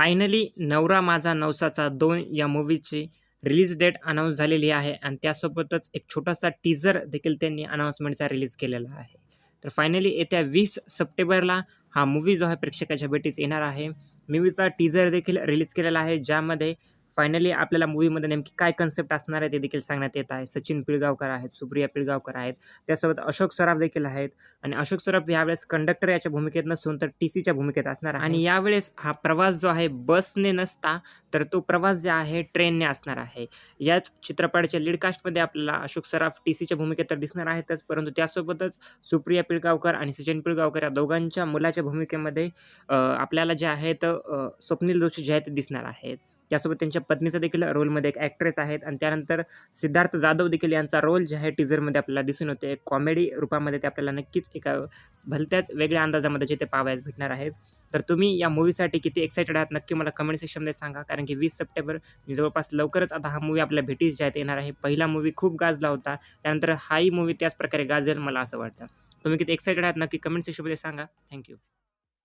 Finally नवरा माझा नवसाचा दोन या मूवीची रिलीज डेट अनाऊन्स झालेली आहे आणि त्यासोबतच एक छोटासा टीझर देखील त्यांनी अनाऊन्समेंटचा रिलीज केलेला आहे. तर फायनली येत्या वीस सप्टेंबरला हा मूवी जो आहे प्रेक्षकाच्या भेटीस येणार आहे. मूवीचा टीझर देखील रिलीज केलेला आहे ज्यामध्ये फायनली आपल्याला मूवीमध्ये नेमकी काय कन्सेप्ट असणार आहे ते देखील सांगण्यात येत आहे. सचिन पिळगावकर आहेत सुप्रिया पिळगावकर आहेत. त्यासोबत अशोक सराफ देखील आहेत. आणि अशोक सराफ यावेळेस कंडक्टर याच्या भूमिकेत नसून तर टी सीच्या भूमिकेत असणार आणि यावेळेस हा प्रवास जो आहे बसने नसता तर तो प्रवास जे आहे ट्रेनने असणार आहे. याच चित्रपटाच्या लिडकास्टमध्ये आपल्याला अशोक सराफ टी सीच्या भूमिकेत तर दिसणार आहेतच परंतु त्यासोबतच सुप्रिया पिळगावकर आणि सचिन पिळगावकर या दोघांच्या मुलाच्या भूमिकेमध्ये आपल्याला जे आहे तर स्वप्नील जोशी जे आहेत ते दिसणार आहेत. त्यासोबत त्यांच्या पत्नीचा देखील रोलमध्ये एक ॲक्ट्रेस आहेत आणि त्यानंतर सिद्धार्थ जाधव देखील यांचा रोल जे आहे टीझरमध्ये आपल्याला दिसून होते एक कॉमेडी रूपामध्ये ते आपल्याला नक्कीच एका भलत्याच वेगळ्या अंदाजामध्ये जे ते पाहायला भेटणार आहेत. तर तुम्ही या मूवीसाठी किती एक्सायटेड आहात नक्की मला कमेंट सेक्शनमध्ये सांगा कारण कारण की वीस सप्टेंबर मी जवळपास लवकरच आता हा मूवी आपल्या भेटीस ज्या आहेत येणार आहे. पहिला मूवी खूप गाजला होता. त्यानंतर हाही मूवी त्याच प्रकारे गाजेल मला असं वाटतं. तुम्ही किती एक्सायटेड आहात नक्की कमेंट सेक्शनमध्ये सांगा. थँक्यू